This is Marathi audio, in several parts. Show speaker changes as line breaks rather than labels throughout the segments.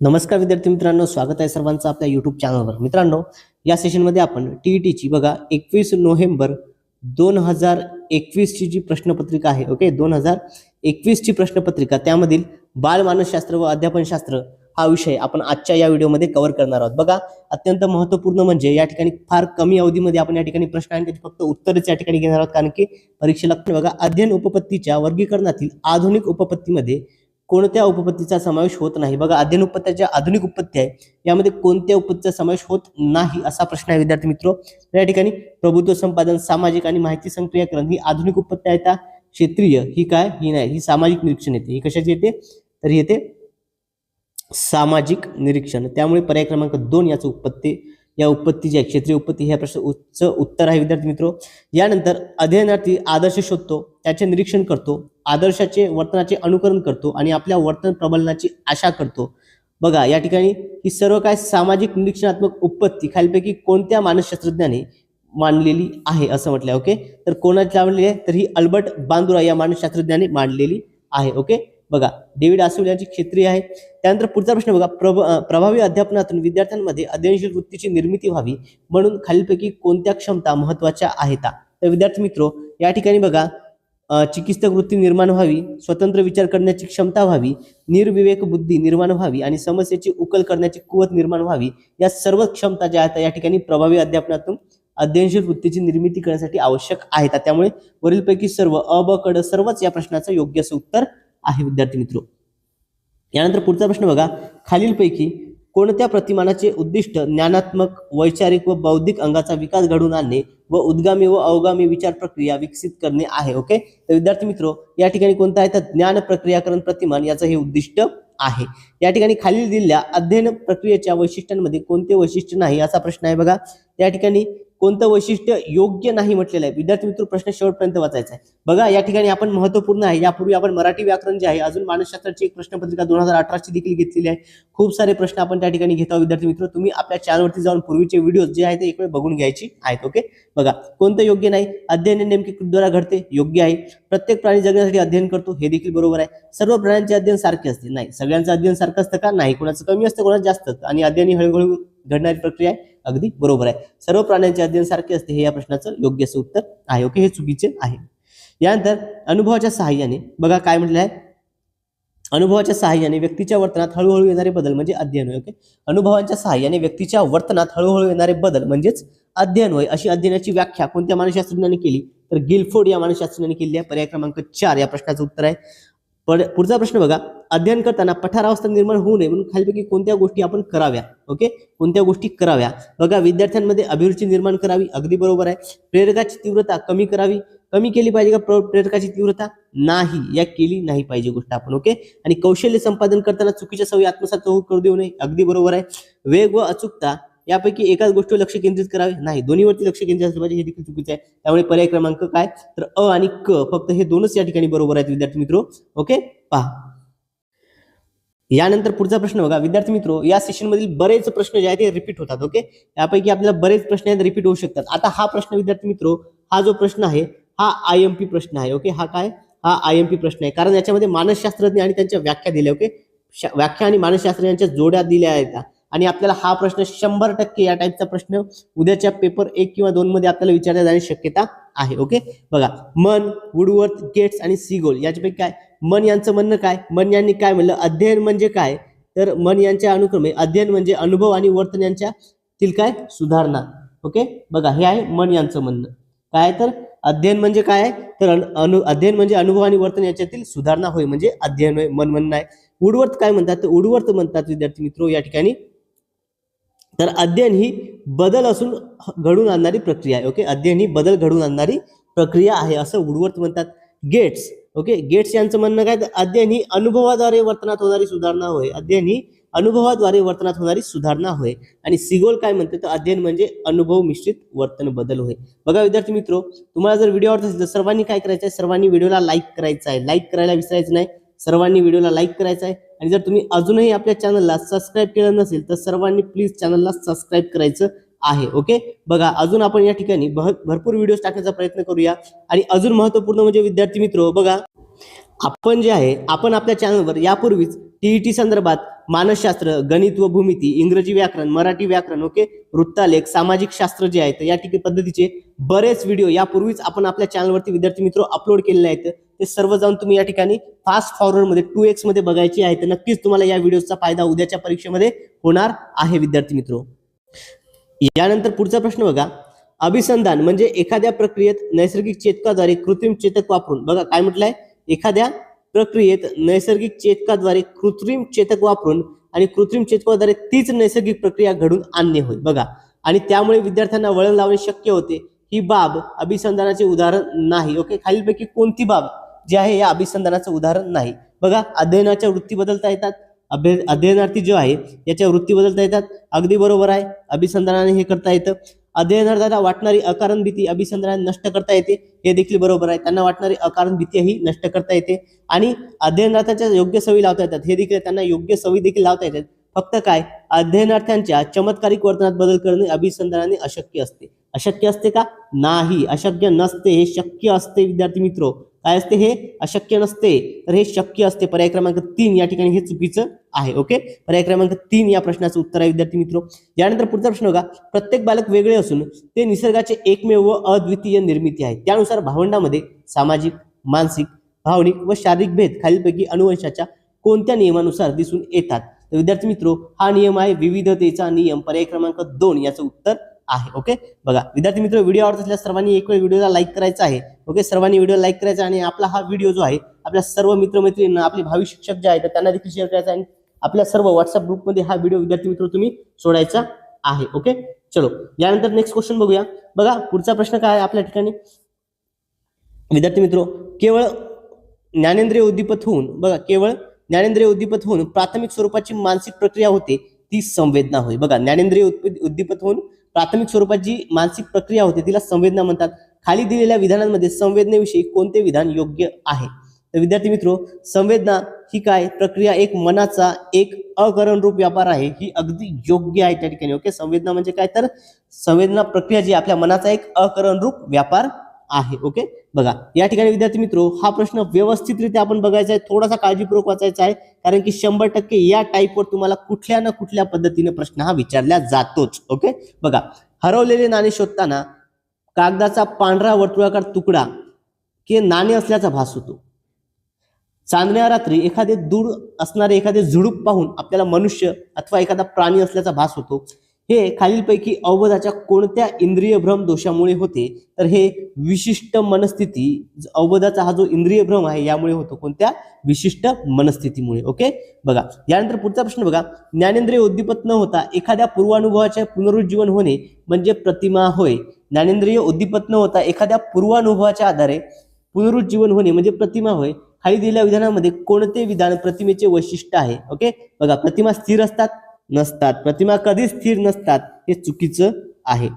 नमस्कार विद्यार्थी मित्रांनो स्वागत आहे सर्वांचं आपल्या युट्यूब चॅनलवर मित्रांनो या सेशनमध्ये आपण टी ई टीची बघा एकवीस नोव्हेंबर दोन हजार एकवीसची जी प्रश्नपत्रिका आहे ओके दोन हजार एकवीसची प्रश्नपत्रिका त्यामधील बालमानसशास्त्र व अध्यापनशास्त्र हा विषय आपण आजच्या या व्हिडिओमध्ये कव्हर करणार आहोत. बघा अत्यंत महत्त्वपूर्ण म्हणजे या ठिकाणी फार कमी अवधीमध्ये आपण या ठिकाणी प्रश्न आणि त्याची फक्त उत्तरच या ठिकाणी घेणार आहोत कारण की परीक्षेला बघा अध्ययन उपपत्तीच्या वर्गीकरणातील आधुनिक उपपत्तीमध्ये कोणत्या उपपत्तीचा समावेश होत नाही? बघा अध्ययन ज्या आधुनिक उपपत्ती आहे यामध्ये कोणत्या उपपत्तीचा समावेश होत नाही असा प्रश्न आहे विद्यार्थी मित्र. या ठिकाणी प्रभुत्व संपादन सामाजिक आणि माहिती संक्रियाकरण ही आधुनिक उपपत्ती आहे त्या क्षेत्रीय ही काय? ही नाही ही सामाजिक निरीक्षण येते. ही कशाची येते? तर येते सामाजिक निरीक्षण. त्यामुळे पर्याय क्रमांक दोन याचं उत्पत्ती या उत्पत्ती जी आहे क्षेत्रीय उत्पत्ती ह्या प्रश्न उच्च उत्तर आहे विद्यार्थी मित्र. यानंतर अध्ययनार्थी आदर्श शोधतो त्याचे निरीक्षण करतो आदर्शाचे वर्तनाचे अनुकरण करतो आणि आपल्या वर्तन प्रबलनाची आशा करतो. बघा या ठिकाणी ही सर्व काय सामाजिक निरीक्षणात्मक उत्पत्ती खालीपैकी कोणत्या मानसशास्त्रज्ञाने मांडलेली आहे असं म्हटलं ओके? तर कोणाची मांडलेली आहे? तर ही अल्बर्ट बांदुरा या मानसशास्त्रज्ञाने मांडलेली आहे ओके? बघा डेव्हिड आसुल यांची क्षेत्रीय आहे. त्यानंतर पुढचा प्रश्न बघा प्रभ प्रभावी अध्यापनातून विद्यार्थ्यांमध्ये अध्ययनशील वृत्तीची निर्मिती व्हावी म्हणून खालीलपैकी कोणत्या क्षमता महत्त्वाच्या आहेत? तर विद्यार्थी मित्रो या ठिकाणी बघा चिकित्सक वृत्ती निर्माण व्हावी स्वतंत्र विचार करण्याची क्षमता व्हावी निर्विवेक बुद्धी निर्माण व्हावी आणि समस्येची उकल करण्याची कुवत निर्माण व्हावी या सर्व क्षमता ज्या आहेत या ठिकाणी प्रभावी अध्यापनातून अध्ययनशील वृत्तीची निर्मिती करण्यासाठी आवश्यक आहेत. त्यामुळे वरीलपैकी सर्व अ ब कड सर्वच या प्रश्नाचं योग्य असं उत्तर आहे विद्यार्थी मित्र. यानंतर पुढचा प्रश्न बघा. खालीलपैकी कोणत्या प्रतिमानाचे उद्दिष्ट ज्ञानात्मक वैचारिक व बौद्धिक अंगाचा विकास घडवून आणणे व उद्गामी व अवगामी विचार प्रक्रिया विकसित करणे आहे ओके? तर विद्यार्थी मित्रो या ठिकाणी कोणतं आहे? तर ज्ञान प्रक्रियाकरण प्रतिमान याचं हे उद्दिष्ट आहे. या ठिकाणी खालील दिलेल्या अध्ययन प्रक्रियेच्या वैशिष्ट्यांमध्ये कोणते वैशिष्ट्य नाही असा प्रश्न आहे बघा. या ठिकाणी कोणतं वैशिष्ट्य योग्य नाही म्हटलेलं आहे? विद्यार्थी मित्र प्रश्न शेवटपर्यंत वाचायचा आहे. बघा या ठिकाणी आपण महत्त्वपूर्ण आहे. यापूर्वी आपण मराठी व्याकरण जे आहे अजून मानसशास्त्राची एक प्रश्नपत्रिका दोन हजार अठराची देखील घेतलेली आहे. खूप सारे प्रश्न आपण त्या ठिकाणी घेतो विद्यार्थी मित्र. तुम्ही आपल्या चॅनलवरती जाऊन पूर्वीचे व्हिडिओ जे आहे ते एक वेळ बघून घ्यायची आहेत ओके बघा कोणतं योग्य नाही? अध्ययन हे नेमके द्वारा घडते? योग्य आहे. प्रत्येक प्राणी जगण्यासाठी अध्ययन करतो हे देखील बरोबर आहे. सर्व प्राण्यांचे अध्ययन सारखे असते. नाही सगळ्यांचं अध्ययन सारखं असतं का? नाही कोणाचं कमी असतं कोणाचं जास्त असतं. आणि अध्ययन हळूहळू घडणारी प्रक्रिया आहे. अगदी बरोबर आहे. सर्व प्राण्यांचे अध्ययन सारखे असते. हे या प्रश्नाचं योग्य असं उत्तर आहे. ओके हे चुकीचे आहे. यानंतर अनुभवाच्या सहाय्याने बघा काय म्हटलं आहे. अनुभवाच्या सहाय्याने व्यक्तीच्या वर्तनात हळूहळू येणारे बदल म्हणजे अध्ययन होय. ओके अनुभवांच्या सहाय्याने व्यक्तीच्या वर्तनात हळूहळू येणारे बदल म्हणजेच अध्ययन होय. अशी अध्ययनाची व्याख्या कोणत्या मानसशास्त्रज्ञाने केली? तर गिलफोर्ड या मानसशास्त्रज्ञाने केली आहे. पर्याय क्रमांक चार या प्रश्नाचं उत्तर आहे. पुढचा प्रश्न बघा. अध्ययन करताना पठारावस्था निर्माण होऊ नये म्हणून खालीपैकी कोणत्या गोष्टी आपण कराव्या? ओके कोणत्या गोष्टी कराव्या? बघा विद्यार्थ्यांमध्ये अभिरुची निर्माण करावी अगदी बरोबर आहे. प्रेरकाची तीव्रता कमी करावी. कमी केली पाहिजे का प्र- प्रेरकाची तीव्रता? नाही. या केली नाही पाहिजे गोष्ट आपण ओके आणि कौशल्य संपादन करताना चुकीच्या सवयी आत्मसात करू देऊ नये. अगदी बरोबर आहे. वेग व अचूकता यापैकी एकाच गोष्टीवर लक्ष केंद्रित करावे? नाही. दोन्हीवरती लक्ष केंद्रित असलं पाहिजे. हे देखील चुकीचं आहे. त्यामुळे पर्याय क्रमांक काय? तर अ आणि क. फक्त हे दोनच या ठिकाणी बरोबर आहेत विद्यार्थी मित्र. ओके पहा. यानंतर पुढचा प्रश्न बघा. विद्यार्थी मित्र या सेशनमधील बरेच प्रश्न जे आहेत ते रिपीट होतात ओके यापैकी आपल्याला बरेच प्रश्न आहेत रिपीट होऊ शकतात. आता हा प्रश्न विद्यार्थी मित्र हा जो प्रश्न आहे हा आय एम पी प्रश्न आहे ओके हा काय? हा आय एम पी प्रश्न आहे. कारण याच्यामध्ये मानसशास्त्रज्ञ आणि त्यांच्या व्याख्या दिल्या ओके व्याख्या आणि मानसशास्त्र यांच्या जोड्या दिल्या आहेत. आणि आपल्याला हा प्रश्न शंभर टक्के या टाईपचा प्रश्न उद्याच्या पेपर एक किंवा दोन मध्ये आपल्याला विचारण्यात जाण्याची शक्यता आहे ओके बघा. मन वुडवर्थ गेट्स आणि सीगोल याच्यापैकी काय? मन यांचं म्हणणं काय? मन यांनी काय म्हणलं? अध्ययन म्हणजे काय? तर मन यांच्या अनुक्रमे अध्ययन म्हणजे अनुभव आणि वर्तन यांच्यातील काय? सुधारणा. ओके? बघा हे आहे मन यांचं म्हणणं. काय तर? अध्ययन म्हणजे काय आहे? तर अनु- अध्ययन म्हणजे अनुभव आणि वर्तन याच्यातील सुधारणा होय म्हणजे अध्ययन होय मन म्हणणं आहे. उडवर्त काय म्हणतात? तर उडवर्त म्हणतात विद्यार्थी मित्रो या ठिकाणी. तर अध्ययन ही बदल असून घडून आणणारी प्रक्रिया आहे. ओके? अध्ययन ही बदल घडून आणणारी प्रक्रिया आहे. असं उडवर्त म्हणतात. गेट्स ओके गेट्स यांचं म्हणणं काय? तर अध्ययन ही अनुभवाद्वारे वर्तनात होणारी सुधारणा होय. अध्ययन ही अनुभवाद्वारे वर्तनात होणारी सुधारणा होय. आणि सिगोल काय म्हणते? तर अध्ययन म्हणजे अनुभव मिश्रित वर्तन बदल होय. बघा विद्यार्थी मित्र तुम्हाला जर व्हिडिओ आवडत असेल तर सर्वांनी काय करायचं आहे सर्वांनी व्हिडिओला लाईक करायचं आहे लाईक करायला विसरायचं नाही. सर्वांनी व्हिडिओला लाईक करायचं आहे आणि जर तुम्ही अजूनही आपल्या चॅनलला सबस्क्राईब केलं नसेल तर सर्वांनी प्लीज चॅनलला सबस्क्राईब करायचं. आहे ओके बघा अजून आपण या ठिकाणी भरपूर व्हिडिओज टाकण्याचा प्रयत्न करूया. आणि अजून महत्त्वपूर्ण म्हणजे विद्यार्थी मित्र बघा आपण जे आहे आपण आपल्या चॅनलवर यापूर्वीच टीईटी संदर्भात मानसशास्त्र गणित व भूमिती इंग्रजी व्याकरण मराठी व्याकरण ओके वृत्तालेख सामाजिक शास्त्र जे आहेत या ठिकाणी पद्धतीचे बरेच व्हिडिओ यापूर्वीच आपण आपल्या चॅनलवरती विद्यार्थी मित्र अपलोड केलेले आहेत. ते सर्व जाऊन तुम्ही या ठिकाणी फास्ट फॉरवर्डमध्ये टू एक्समध्ये बघायचे आहे तर नक्कीच तुम्हाला या व्हिडिओचा फायदा उद्याच्या परीक्षेमध्ये होणार आहे विद्यार्थी मित्र. यानंतर पुढचा प्रश्न बघा. अभिसंधान म्हणजे एखाद्या प्रक्रियेत नैसर्गिक चेतकाद्वारे कृत्रिम चेतक वापरून. बघा काय म्हटलंय? एखाद्या प्रक्रियेत नैसर्गिक चेतकाद्वारे कृत्रिम चेतक वापरून आणि कृत्रिम चेतकाद्वारे तीच नैसर्गिक प्रक्रिया घडून आणणे होय. बघा. आणि त्यामुळे विद्यार्थ्यांना वळण लावणे शक्य होते. ही बाब अभिसंधानाचे उदाहरण नाही. ओके? खालीलपैकी कोणती बाब जी आहे या अभिसंधानाचं उदाहरण नाही? बघा अध्ययनाच्या वृत्ती बदलता येतात. अभ्य अध्ययनार्थी जो आहे याच्या वृत्ती बदलता येतात. अगदी बरोबर आहे. अभिसंधानाने हे करता येतं. अध्ययनार्थाला वाटणारी अकारण भीती अभिसंधानाने नष्ट करता येते. हे देखील बरोबर आहे. त्यांना वाटणारी अकारण भीती ही नष्ट करता येते. आणि अध्ययनार्थांच्या योग्य सवयी लावता येतात. हे देखील त्यांना योग्य सवयी देखील लावता येतात. फक्त काय? अध्ययनार्थ्यांच्या चमत्कारिक वर्तनात बदल करणे अभिसंधानाने अशक्य असते. अशक्य असते का? नाही. अशक्य नसते. हे शक्य असते विद्यार्थी मित्र. काय असते हे? अशक्य नसते. तर हे शक्य असते. पर्याय क्रमांक तीन या ठिकाणी हे चुकीचं आहे. ओके? पर्याय क्रमांक तीन या प्रश्नाचं उत्तर आहे विद्यार्थी मित्र. यानंतर पुढचा प्रश्न बघा. प्रत्येक बालक वेगळे असून ते निसर्गाचे एकमेव व अद्वितीय निर्मिती आहे. त्यानुसार भावंडामध्ये सामाजिक मानसिक भावनिक व शारीरिक भेद खालीलपैकी अनुवंशाच्या कोणत्या नियमानुसार दिसून येतात? तर विद्यार्थी मित्रो हा नियम आहे विविधतेचा नियम. पर्याय क्रमांक दोन याचं उत्तर आहे ओके? बघा विद्यार्थी मित्र व्हिडिओ आवडत असल्यास सर्वांनी एक वेळ व्हिडिओला लाईक करायचा आहे ओके? सर्वांनी व्हिडिओ लाईक करायचा आणि आपला हा व्हिडिओ जो आहे आपल्या सर्व मित्रमैत्रिणींना आपले भावी शिक्षक जे आहेत त्यांना देखील शेअर करायचा आणि आपल्या सर्व व्हॉट्सअप ग्रुपमध्ये हा व्हिडिओ विद्यार्थी मित्र तुम्ही सोडायचा आहे ओके? चलो यानंतर नेक्स्ट क्वेश्चन बघूया. बघा पुढचा प्रश्न काय आहे आपल्या ठिकाणी? विद्यार्थी मित्र केवळ ज्ञानेंद्रिय उद्दीपत होऊन बघा केवळ ज्ञानेंद्रिय उद्दीपत होऊन प्राथमिक स्वरूपाची मानसिक प्रक्रिया होते ती संवेदना होय. बघा ज्ञानेंद्रिय उद्दीपत होऊन प्राथमिक स्वरूपात जी मानसिक प्रक्रिया होते तिला संवेदना म्हणतात. खाली दिलेल्या विधानांमध्ये संवेदनेविषयी कोणते विधान योग्य आहे? तर विद्यार्थी मित्रो संवेदना ही काय? प्रक्रिया एक मनाचा एक अकरण रूप व्यापार आहे. ही अगदी योग्य आहे त्या ठिकाणी ओके? संवेदना म्हणजे काय? तर संवेदना प्रक्रिया जी आपल्या मनाचा एक अकरण रूप व्यापार आहे ओके? बघा या ठिकाणी विद्यार्थी मित्रो हा प्रश्न व्यवस्थितरित्या आपण बघायचा आहे थोडासा काळजीपूर्वक वाचायचा आहे कारण की शंभर टक्के या टाईपवर तुम्हाला कुठल्या ना कुठल्या पद्धतीने प्रश्न हा विचारला जातोच ओके बघा हरवलेले नाणे शोधताना कागदाचा पांढरा वर्तुळाकार तुकडा की नाणे असल्याचा भास होतो. चांदण्या रात्री एखादे दूर असणारे एखादे झुडूप पाहून आपल्याला मनुष्य अथवा एखादा प्राणी असल्याचा भास होतो. हे खालीलपैकी अवबोधाच्या कोणत्या इंद्रिय भ्रम दोषामुळे होते? तर हे विशिष्ट मनस्थिती अवबोधाचा हा जो इंद्रिय भ्रम आहे यामुळे होतो कोणत्या? विशिष्ट मनस्थितीमुळे. ओके? बघा यानंतर पुढचा प्रश्न बघा. ज्ञानेंद्रिय उद्दीपत न होता एखाद्या पूर्वानुभवाचे पुनरुज्जीवन होणे म्हणजे प्रतिमा होय. ज्ञानेंद्रिय उद्दीपत न होता एखाद्या पूर्वानुभवाच्या आधारे पुनरुज्जीवन होणे म्हणजे प्रतिमा होय. खाली दिलेल्या विधानामध्ये कोणते विधान प्रतिमेचे वैशिष्ट्य आहे? ओके? बघा प्रतिमा स्थिर असतात नसतात. प्रतिमा कधीच स्थिर नसतात हे चुकीचं आहे.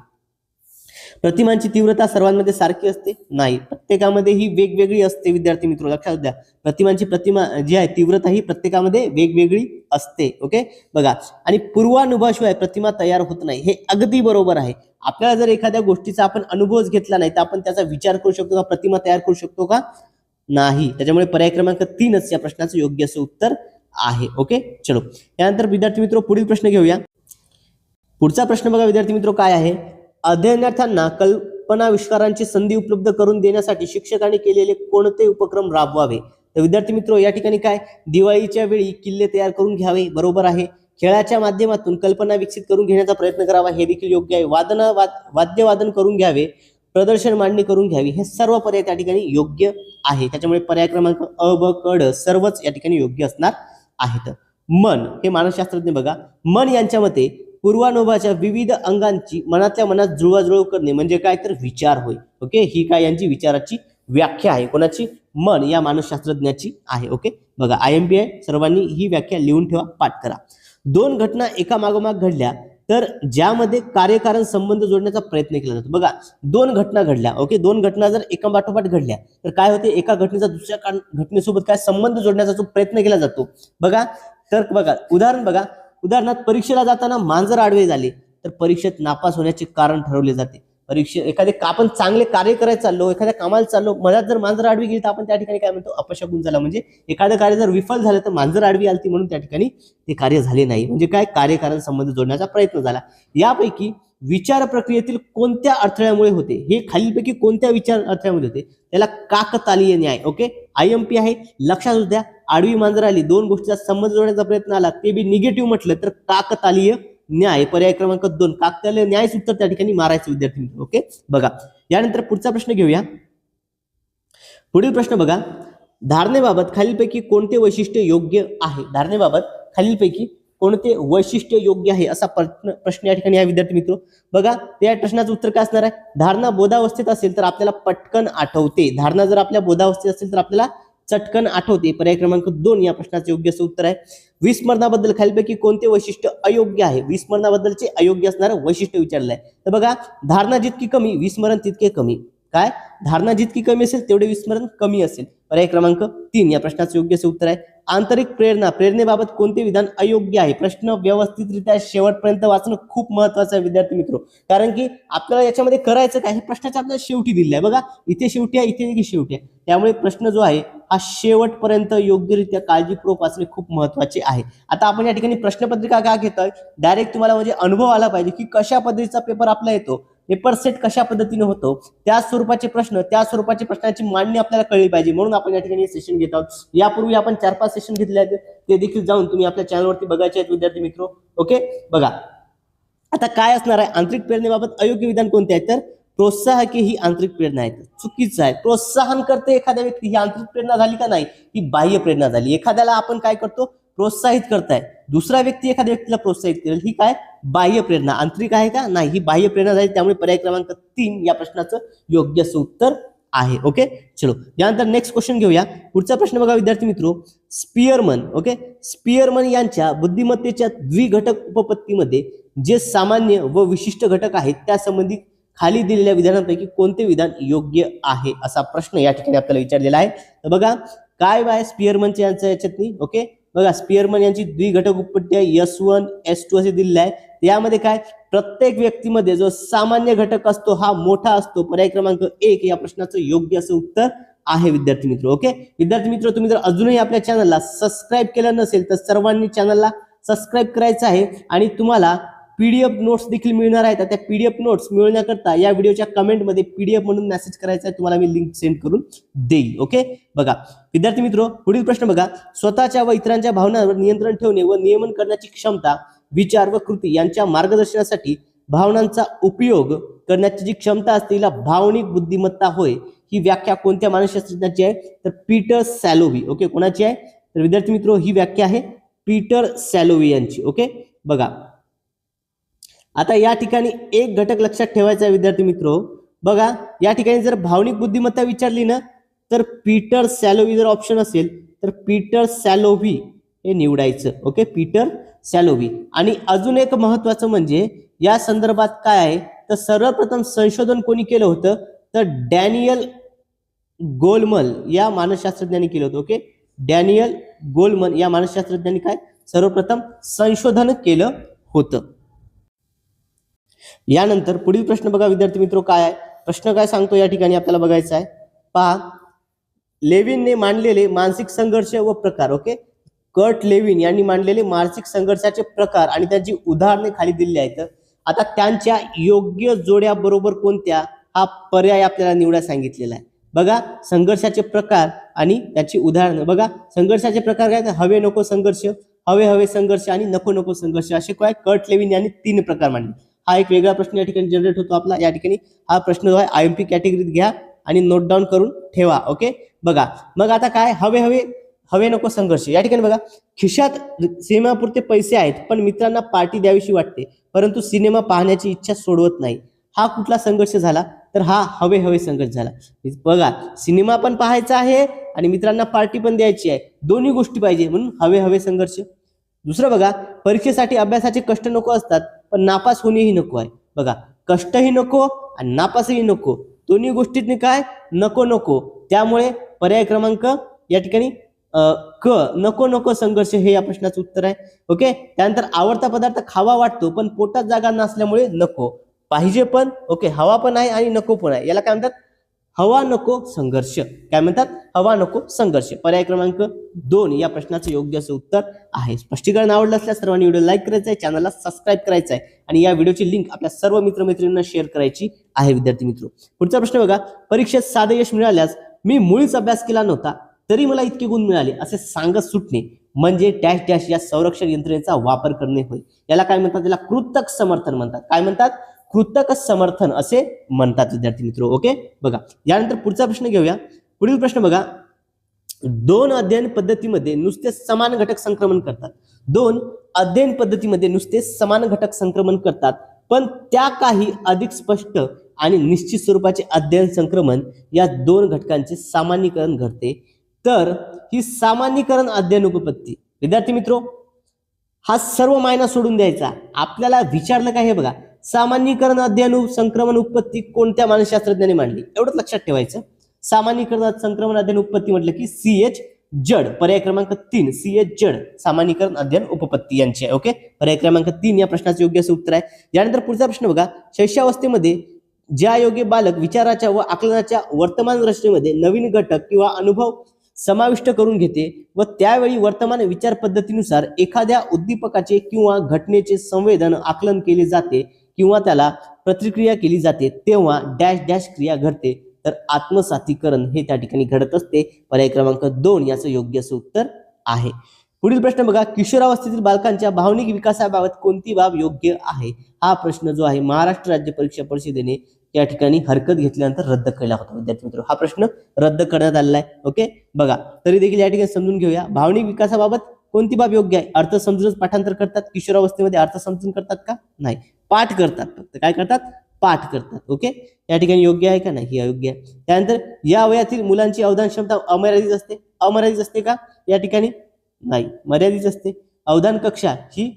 प्रतिमांची तीव्रता सर्वांमध्ये सारखी असते? नाही. प्रत्येकामध्ये ही वेगवेगळी असते. विद्यार्थी मित्र लक्षात द्या. प्रतिमांची प्रतिमा जी आहे तीव्रता ही प्रत्येकामध्ये वेगवेगळी असते. ओके? बघा. आणि पूर्वानुभवाशिवाय प्रतिमा तयार होत नाही. हे अगदी बरोबर आहे. आपल्याला जर एखाद्या गोष्टीचा आपण अनुभवच घेतला नाही तर आपण त्याचा विचार करू शकतो का? प्रतिमा तयार करू शकतो का? नाही. त्याच्यामुळे पर्याय क्रमांक तीनच या प्रश्नाचं योग्य असं उत्तर आहे. ओके? चलो. यानंतर विद्यार्थी मित्र पुढील प्रश्न घेऊया. पुढचा प्रश्न बघा विद्यार्थी मित्र काय आहे? अध्ययनार्थ्यांना कल्पनाविष्कारांची संधी उपलब्ध करून देण्यासाठी शिक्षकांनी केलेले कोणते उपक्रम राबवावे? तर विद्यार्थी मित्र या ठिकाणी काय? दिवाळीच्या वेळी किल्ले तयार करून घ्यावे बरोबर आहे. खेळाच्या माध्यमातून कल्पना विकसित करून घेण्याचा प्रयत्न करावा हे देखील योग्य आहे. वादन वाद वाद्यवादन करून घ्यावे प्रदर्शन मांडणी करून घ्यावी हे सर्व पर्याय त्या ठिकाणी योग्य आहे. त्याच्यामुळे पर्याय क्रमांक अ ब कड सर्वच या ठिकाणी योग्य असणार. आहेत. मन हे मानसशास्त्रज्ञ बघा. मन यांच्या मते पूर्वानुभवाच्या विविध अंगांची मनातल्या मनात जुळवाजुळव करणे म्हणजे काय? तर विचार होय. ओके? ही काय यांची विचाराची व्याख्या आहे. कोणाची? मन या मानसशास्त्रज्ञाची आहे. ओके? बघा आय एम पी आय सर्वांनी ही व्याख्या लिहून ठेवा पाठ करा. दोन घटना एका मागोमाग घडल्या. तर ज्यामध्ये कार्यकारण संबंध जोडण्याचा प्रयत्न केला जातो. बघा दोन घटना घडल्या ओके दोन घटना जर एका पाठोपाठ घडल्या तर काय होते? एका घटनेचा दुसऱ्या घटनेसोबत काय संबंध जोडण्याचा जो प्रयत्न केला जातो. बघा तर बघा उदाहरण बघा. उदाहरणार्थ परीक्षेला जाताना मांजर आडवे झाले तर परीक्षेत नापास होण्याचे कारण ठरवले जाते. परीक्षे एखादे का- आपण चांगले कार्य करायला चाललो एखाद्या कामाला चाललो मनात जर मांजर आडवी गेली तर आपण त्या ठिकाणी काय म्हणतो अपशकुन झाला. म्हणजे एखादं कार्य जर विफल झालं तर मांजर आडवी आलती म्हणून त्या ठिकाणी ते कार्य झाले नाही. म्हणजे काय? कार्यकारण संबंध जोडण्याचा प्रयत्न झाला. यापैकी विचार प्रक्रियेतील कोणत्या अडथळ्यामुळे होते? हे खालीलपैकी कोणत्या विचार अडथळ्यामुळे होते? त्याला काकतालीय न्याय ओके? आय एम पी आहे. लक्षात होत्या आडवी मांजर आली दोन गोष्टीचा संबंध जोडण्याचा प्रयत्न आला ते बी निगेटिव्ह म्हटलं तर काकतालीय न्याय पर्याय क्रमांक दोन काकतालीय न्याय उत्तर त्या ठिकाणी मारायचं विद्यार्थी ओके? बघा यानंतर पुढचा प्रश्न घेऊया. पुढील प्रश्न बघा. धारणेबाबत खालीलपैकी कोणते वैशिष्ट्य योग्य आहे? धारणेबाबत खालीलपैकी कोणते वैशिष्ट्य योग्य आहे? असा प्रश्न प्रश्न या ठिकाणी आहे विद्यार्थी मित्र. बघा त्या प्रश्नाचं उत्तर काय असणार आहे? धारणा बोधावस्थेत असेल तर आपल्याला पटकन आठवते. धारणा जर आपल्या बोधावस्थेत असेल तर आपल्याला चटकन आठवते. पर्याय क्रमांक दोन या प्रश्नाचं योग्य उत्तर आहे. विस्मरणाबद्दल खालीलपैकी कोणते वैशिष्ट्य अयोग्य आहे? विस्मरणाबद्दलचे अयोग्य असणारं वैशिष्ट्य विचारलं आहे तर बघा धारणा जितकी कमी विस्मरण तितके कमी. काय? धारणा जितकी कमी असेल तेवढे विस्मरण कमी असेल. पर्याय क्रमांक तीन या प्रश्नाचं योग्य असे उत्तर आहे. आंतरिक प्रेरणा प्रेरणेबाबत कोणते विधान अयोग्य आहे? प्रश्न व्यवस्थितरित्या शेवटपर्यंत वाचणं खूप महत्वाचं आहे विद्यार्थी मित्र. कारण की आपल्याला याच्यामध्ये करायचं काय? हे प्रश्नाच्या आपल्याला शेवटी दिले आहे. बघा इथे शेवटी आहे इथे देखील शेवटी आहे. त्यामुळे प्रश्न जो आहे हा शेवटपर्यंत योग्यरित्या काळजीपूर्वक वाचणे खूप महत्त्वाचे आहे. आता आपण या ठिकाणी प्रश्नपत्रिका का घेतोय? डायरेक्ट तुम्हाला म्हणजे अनुभव आला पाहिजे की कशा पद्धतीचा पेपर आपला येतो. पेपर सेट कशा पद्धतीने होतो? त्या स्वरूपाचे प्रश्न त्या स्वरूपाचे प्रश्नाची मांडणी आपल्याला कळली पाहिजे. म्हणून आपण या ठिकाणी सेशन घेत आहोत. यापूर्वी आपण चार पाच सेशन घेतले आहेत. ते देखील जाऊन तुम्ही आपल्या चॅनलवरती बघायचे आहेत विद्यार्थी मित्र. ओके? बघा. आता काय असणार आहे? आंतरिक प्रेरणेबाबत अयोग्य विधान कोणते आहे तर? प्रोत्साहके ही आंतरिक प्रेरणा आहे चुकीचं आहे. प्रोत्साहन करते एखाद्या व्यक्ती ही आंतरिक प्रेरणा झाली का नाही? ही बाह्य प्रेरणा झाली. एखाद्याला आपण काय करतो? प्रोत्साहित करताय. दुसरा व्यक्ती एखाद्या व्यक्तीला प्रोत्साहित करेल ही काय? बाह्य प्रेरणा. आंतरिक आहे का? नाही ही बाह्य प्रेरणा झाली त्यामुळे पर्याय क्रमांक तीन या प्रश्नाचं योग्य असं उत्तर आहे. ओके? चलो यानंतर नेक्स्ट क्वेश्चन घेऊया. पुढचा प्रश्न बघा विद्यार्थी मित्रो. Spearman okay? स्पियरमन यांच्या बुद्धिमत्तेच्या द्विघटक उपपत्तीमध्ये जे सामान्य व विशिष्ट घटक आहेत त्या संबंधित खाली दिलेल्या विधानांपैकी कोणते विधान योग्य आहे? असा प्रश्न या ठिकाणी आपल्याला विचारलेला आहे. तर बघा काय बाय स्पियरमनच्या यांचं याच्यातनी? ओके? बघा स्पियरमन यांची द्विघटक घटक आहे एस वन एस टू असे दिलेले आहे यामध्ये काय? प्रत्येक व्यक्तीमध्ये जो सामान्य घटक असतो हा मोठा असतो. पर्याय क्रमांक एक या प्रश्नाचं योग्य असं उत्तर आहे विद्यार्थी मित्र. ओके? विद्यार्थी मित्र तुम्ही जर अजूनही आपल्या चॅनलला सबस्क्राईब केलं नसेल तर सर्वांनी चॅनलला सबस्क्राईब करायचं आहे. आणि तुम्हाला पीडीएफ नोट्स देखील मिळणार आहेत. त्या पीडीएफ नोट्स मिळवण्याकरता या व्हिडिओच्या कमेंटमध्ये पीडीएफ म्हणून मेसेज करायचा आहे. तुम्हाला मी लिंक सेंड करून देईल. ओके बघा. विद्यार्थी मित्र पुढील प्रश्न बघा. स्वतःच्या व इतरांच्या भावनांवर नियंत्रण ठेवणे व नियमन करण्याची क्षमता विचार व कृती यांच्या मार्गदर्शनासाठी भावनांचा उपयोग करण्याची जी क्षमता असते तिला भावनिक बुद्धिमत्ता होय ही व्याख्या कोणत्या मानसशास्त्रज्ञाची आहे? तर पीटर सॅलोवी. ओके कोणाची आहे? तर विद्यार्थी मित्र ही व्याख्या आहे पीटर सॅलोवी यांची. ओके बघा. आता या ठिकाणी एक घटक लक्षात ठेवायचा आहे विद्यार्थी मित्र. बघा या ठिकाणी जर भावनिक बुद्धिमत्ता विचारली ना तर पीटर सॅलोवी जर ऑप्शन असेल तर पीटर सॅलोव्ही हे निवडायचं. ओके पीटर सॅलोव्ही आणि अजून एक महत्वाचं म्हणजे या संदर्भात काय आहे? तर सर्वप्रथम संशोधन कोणी केलं होतं? तर डॅनियल गोलमल या मानसशास्त्रज्ञांनी केलं होतं. ओके डॅनियल गोलमन या मानसशास्त्रज्ञांनी काय? सर्वप्रथम संशोधन केलं होतं. यानंतर पुढील प्रश्न बघा विद्यार्थी मित्र काय आहे? प्रश्न काय सांगतो या ठिकाणी आपल्याला बघायचा आहे? पहा. लेविनने मांडलेले मानसिक संघर्ष व प्रकार ओके? कर्ट लेविन यांनी मांडलेले मानसिक संघर्षाचे प्रकार आणि त्यांची उदाहरणे खाली दिली आहेत. आता त्यांच्या योग्य जोड्या बरोबर कोणत्या? हा पर्याय आपल्याला निवडा सांगितलेला आहे. बघा संघर्षाचे प्रकार आणि त्याची उदाहरणं. बघा संघर्षाचे प्रकार काय? हवे नको संघर्ष हवे हवे संघर्ष आणि नको नको संघर्ष. असे काय? कर्ट लेविन यांनी तीन प्रकार मांडले. हा एक वेगळा प्रश्न या ठिकाणी जनरेट होतो आपला. या ठिकाणी हा प्रश्न जो आहे आय एम पी कॅटेगरीत घ्या आणि नोट डाऊन करून ठेवा ओके बघा मग आता काय? हवे हवे हवे नको संघर्ष. या ठिकाणी बघा खिशात सिनेमापुरते पैसे आहेत पण मित्रांना पार्टी द्यावीशी वाटते परंतु सिनेमा पाहण्याची इच्छा सोडवत नाही. हा कुठला संघर्ष झाला? तर हा हवे हवे संघर्ष झाला. बघा सिनेमा पण पाहायचा आहे आणि मित्रांना पार्टी पण द्यायची आहे. दोन्ही गोष्टी पाहिजे म्हणून हवे हवे संघर्ष. दुसरं बघा परीक्षेसाठी अभ्यासाचे कष्ट नको असतात पण नापास होणेही नको आहे. बघा कष्टही नको आणि नापासही नको. दोन्ही गोष्टीतनी काय? नको नको. त्यामुळे पर्याय क्रमांक या ठिकाणी क नको नको संघर्ष हे या प्रश्नाचं उत्तर आहे. ओके? त्यानंतर आवडता पदार्थ खावा वाटतो पण पोटात जागा नसल्यामुळे नको. पाहिजे पण ओके हवा पण आहे आणि नको पण आहे. याला काय म्हणतात? हवा नको संघर्ष. काय म्हणतात? हवा नको संघर्ष. पर्याय क्रमांक दोन या प्रश्नाचं योग्य असं उत्तर आहे. स्पष्टीकरण आवडलं असल्यास सर्वांनी व्हिडिओ लाईक करायचा आहे चॅनलला सबस्क्राईब करायचं आहे आणि या व्हिडिओची लिंक आपल्या सर्व मित्रमैत्रिणींना शेअर करायची आहे विद्यार्थी मित्र. पुढचा प्रश्न बघा. परीक्षेत साधे यश मिळाल्यास मी मुळीच अभ्यास केला नव्हता तरी मला इतके गुण मिळाले असे सांगत सुटणे म्हणजे डॅश डॅश या संरक्षण यंत्रणेचा वापर करणे होय. याला काय म्हणतात? त्याला कृतक समर्थन म्हणतात. काय म्हणतात? कृतक समर्थन असे म्हणतात विद्यार्थी मित्र ओके? बघा यानंतर पुढचा प्रश्न घेऊया. पुढील प्रश्न बघा. दोन अध्ययन पद्धतीमध्ये नुसते समान घटक संक्रमण करतात. दोन अध्ययन पद्धतीमध्ये नुसते समान घटक संक्रमण करतात. पण त्या काही अधिक स्पष्ट आणि निश्चित स्वरूपाचे अध्ययन संक्रमण या दोन घटकांचे सामान्यीकरण घडते. तर ही सामान्यीकरण अध्ययन उपपत्ती विद्यार्थी मित्रो हा सर्व मायना सोडून द्यायचा. आपल्याला विचारलं काय हे बघा? सामान्यीकरण अध्ययन संक्रमण उत्पत्ती कोणत्या मानसशास्त्रज्ञाने मांडली? एवढंच लक्षात ठेवायचं. सामान्यीकरण संक्रमण अध्ययन उत्पत्ती म्हटलं की सी एच जड पर्याय क्रमांक तीन सी एच जड सामान्यीकरण अध्ययन उपपत्ती यांची आहे ओके पर्याय क्रमांक तीन या प्रश्नाचं योग्य असं उत्तर आहे. यानंतर पुढचा प्रश्न बघा. शैशवावस्थेमध्ये ज्या योग्य बालक विचाराच्या व आकलनाच्या वर्तमान रचनेमध्ये नवीन घटक किंवा अनुभव समाविष्ट करून घेते व त्यावेळी वर्तमान विचार पद्धतीनुसार एखाद्या उद्दीपकाचे किंवा घटनेचे संवेदन आकलन केले जाते किंवा त्याला प्रतिक्रिया केली जाते तेव्हा डॅश डॅश क्रिया घडते. तर आत्मसाथीकरण हे त्या ठिकाणी घडत असते. पर्याय क्रमांक दोन याचं योग्य असं उत्तर आहे. पुढील प्रश्न बघा. किशोरावस्थेतील बालकांच्या भावनिक विकासाबाबत कोणती बाब योग्य आहे? हा प्रश्न जो आहे महाराष्ट्र राज्य परीक्षा परिषदेने या ठिकाणी हरकत घेतल्यानंतर रद्द केला होता. विद्यार्थी मित्र हा प्रश्न रद्द करण्यात आलेला आहे. ओके? बघा. तरी देखील या ठिकाणी समजून घेऊया. भावनिक विकासाबाबत कोणती बाब योग्य आहे? अर्थ समजूनच पाठांतर करतात? किशोरावस्थेमध्ये अर्थ समजून करतात का? नाही. पाठ करतात. फक्त काय करतात? पाठ करतात. ओके या ठिकाणी योग्य आहे का नाही? ही अयोग्य आहे. त्यानंतर या वयातील मुलांची अवधान क्षमता अमर्यादित असते. अमर्यादित असते का? या ठिकाणी नाही. मर्यादित असते. अवधान कक्षा ही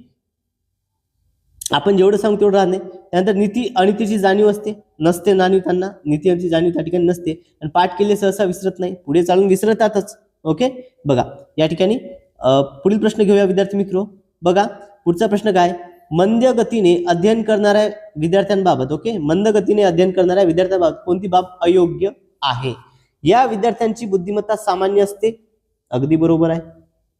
आपण जेवढं सांगू तेवढं राहणे त्यानंतर नीती अनितीची जाणीव असते. नसते जाणीव त्यांना. नीती अनितीची जाणीव त्या ठिकाणी नसते. आणि पाठ केले सहसा विसरत नाही. पुढे चालून विसरतातच. ओके बघा. या ठिकाणी पुढील प्रश्न घेऊया विद्यार्थी मित्र. बघा पुढचा प्रश्न काय? मंद गतीने अध्ययन करणाऱ्या विद्यार्थ्यांबाबत ओके मंद गतीने अध्ययन करणाऱ्या विद्यार्थ्यांबाबत कोणती बाब अयोग्य आहे? या विद्यार्थ्यांची बुद्धिमत्ता सामान्य असते? अगदी बरोबर आहे.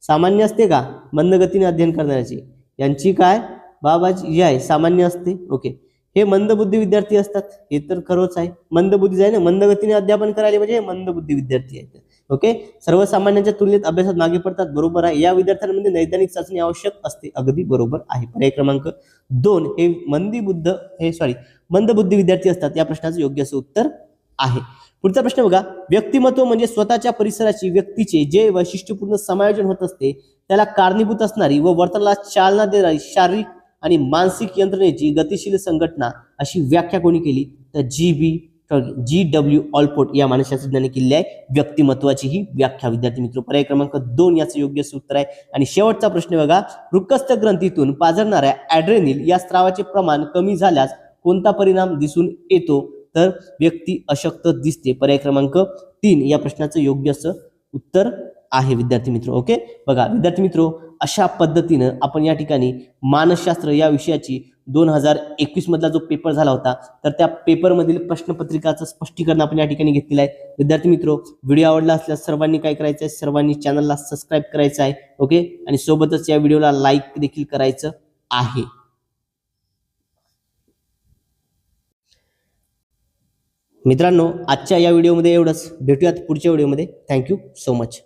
सामान्य असते का? मंद गतीने अध्ययन करणाऱ्याची. यांची काय? बाबाची जी आहे सामान्य असते ओके हे मंदबुद्धी विद्यार्थी असतात. हे तर खरंच आहे. मंदबुद्धी आहे ना मंदगतीने अध्यापन करायला म्हणजे हे मंदबुद्धी विद्यार्थी आहेत. ओके? सर्वसामान्यांच्या तुलनेत अभ्यासात मागे पडतात बरोबर आहे. या विद्यार्थ्यांमध्ये नैदानिक चाचणी आवश्यक असते अगदी बरोबर आहे. पर्याय क्रमांक दोन हे मंदीबुद्ध हे सॉरी मंदबुद्धी विद्यार्थी असतात. या प्रश्नाचं योग्य असं उत्तर आहे. पुढचा प्रश्न बघा. व्यक्तिमत्व म्हणजे स्वतःच्या परिसराची व्यक्तीचे जे वैशिष्ट्यपूर्ण समायोजन होत असते त्याला कारणीभूत असणारी व वर्तनाला चालना देणारी शारीरिक आणि मानसिक यंत्रणेची गतिशील संघटना अशी व्याख्या कोणी केली? तर जी बी जी डब्ल्यू ऑलपोर्ट या मानसशास्त्रज्ञाने केलेली आहे. व्यक्तिमत्वाची ही व्याख्या. विद्यार्थी मित्र पर्याय क्रमांक दोन याचं योग्य उत्तर आहे. आणि शेवटचा प्रश्न बघा. वृक्कस्थ ग्रंथीतून पाझरणाऱ्या ऍड्रेनिल या स्त्रावाचे प्रमाण कमी झाल्यास कोणता परिणाम दिसून येतो? तर व्यक्ती अशक्त दिसते. पर्याय क्रमांक तीन या प्रश्नाचं योग्य असं उत्तर आहे विद्यार्थी मित्र ओके बघा विद्यार्थी मित्र अशा पद्धतीनं आपण या ठिकाणी मानसशास्त्र या विषयाची दोन हजार एकवीस मधला जो पेपर झाला होता तर त्या पेपरमधील प्रश्नपत्रिकाचं स्पष्टीकरण आपण या ठिकाणी घेतलेलं आहे. विद्यार्थी मित्र व्हिडिओ आवडला असल्यास सर्वांनी काय करायचं आहे? सर्वांनी चॅनलला सबस्क्राईब करायचं आहे ओके आणि सोबतच या व्हिडिओला लाईक देखील करायचं आहे. मित्रांनो आजच्या या व्हिडिओमध्ये एवढंच. भेटूयात पुढच्या व्हिडिओमध्ये थँक्यू सो मच